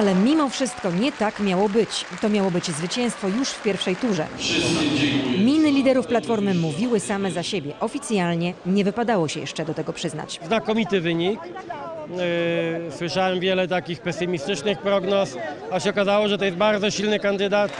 Ale mimo wszystko nie tak miało być. To miało być zwycięstwo już w pierwszej turze. Miny liderów Platformy mówiły same za siebie. Oficjalnie nie wypadało się jeszcze do tego przyznać. znakomity wynik. Yy, Słyszałem wiele takich pesymistycznych prognoz, a się okazało, że to jest bardzo silny kandydat.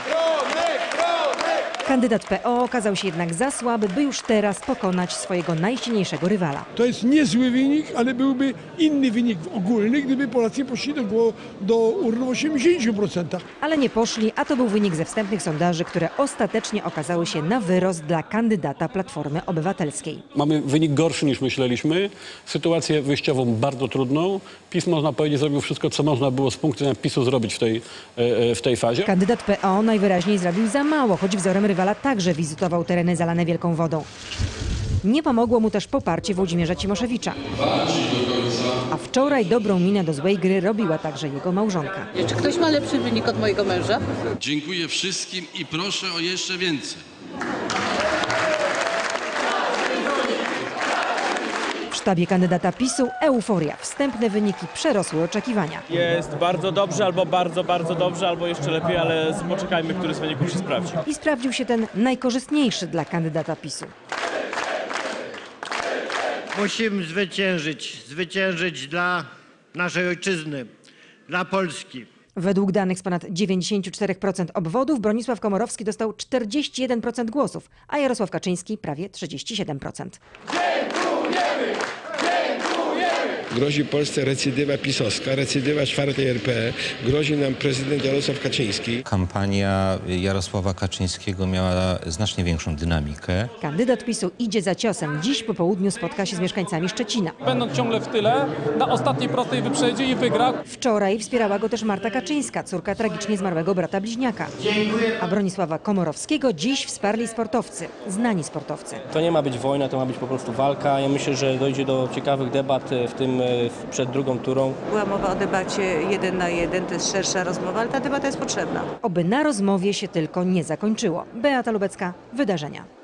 Kandydat PO okazał się jednak za słaby, by już teraz pokonać swojego najsilniejszego rywala. To jest niezły wynik, ale byłby inny wynik ogólny, gdyby Polacy poszli do, do urny w 80%. Ale nie poszli, a to był wynik ze wstępnych sondaży, które ostatecznie okazały się na wyrost dla kandydata Platformy Obywatelskiej. Mamy wynik gorszy niż myśleliśmy, sytuację wyjściową bardzo trudną. PiS, można powiedzieć, zrobił wszystko, co można było z punktu widzenia PiSu zrobić w tej, e, e, w tej fazie. Kandydat PO najwyraźniej zrobił za mało, choć wzorem rywala także wizytował tereny zalane wielką wodą. Nie pomogło mu też poparcie Włodzimierza Cimoszewicza. A wczoraj dobrą minę do złej gry robiła także jego małżonka. Czy ktoś ma lepszy wynik od mojego męża? Dziękuję wszystkim i proszę o jeszcze więcej. W sztabie kandydata PiSu euforia. Wstępne wyniki przerosły oczekiwania. Jest bardzo dobrze, albo bardzo, bardzo dobrze, albo jeszcze lepiej, ale poczekajmy, który z wyników się sprawdzi. I sprawdził się ten najkorzystniejszy dla kandydata PiSu. Musimy zwyciężyć, zwyciężyć dla naszej ojczyzny, dla Polski. Według danych z ponad 94% obwodów Bronisław Komorowski dostał 41% głosów, a Jarosław Kaczyński prawie 37%. Pieve! Grozi Polsce recydywa pisowska, recydywa czwartej RP. Grozi nam prezydent Jarosław Kaczyński. Kampania Jarosława Kaczyńskiego miała znacznie większą dynamikę. Kandydat PiSu idzie za ciosem. Dziś po południu spotka się z mieszkańcami Szczecina. Będąc ciągle w tyle, na ostatniej prostej wyprzedzie i wygra. Wczoraj wspierała go też Marta Kaczyńska, córka tragicznie zmarłego brata bliźniaka. A Bronisława Komorowskiego dziś wsparli sportowcy, znani sportowcy. To nie ma być wojna, to ma być po prostu walka. Ja myślę, że dojdzie do ciekawych debat, w tym e, przed drugą turą. Była mowa o debacie jeden na jeden, to jest szersza rozmowa, ale ta debata jest potrzebna. Oby na rozmowie się tylko nie zakończyło. Beata Lubecka, Wydarzenia.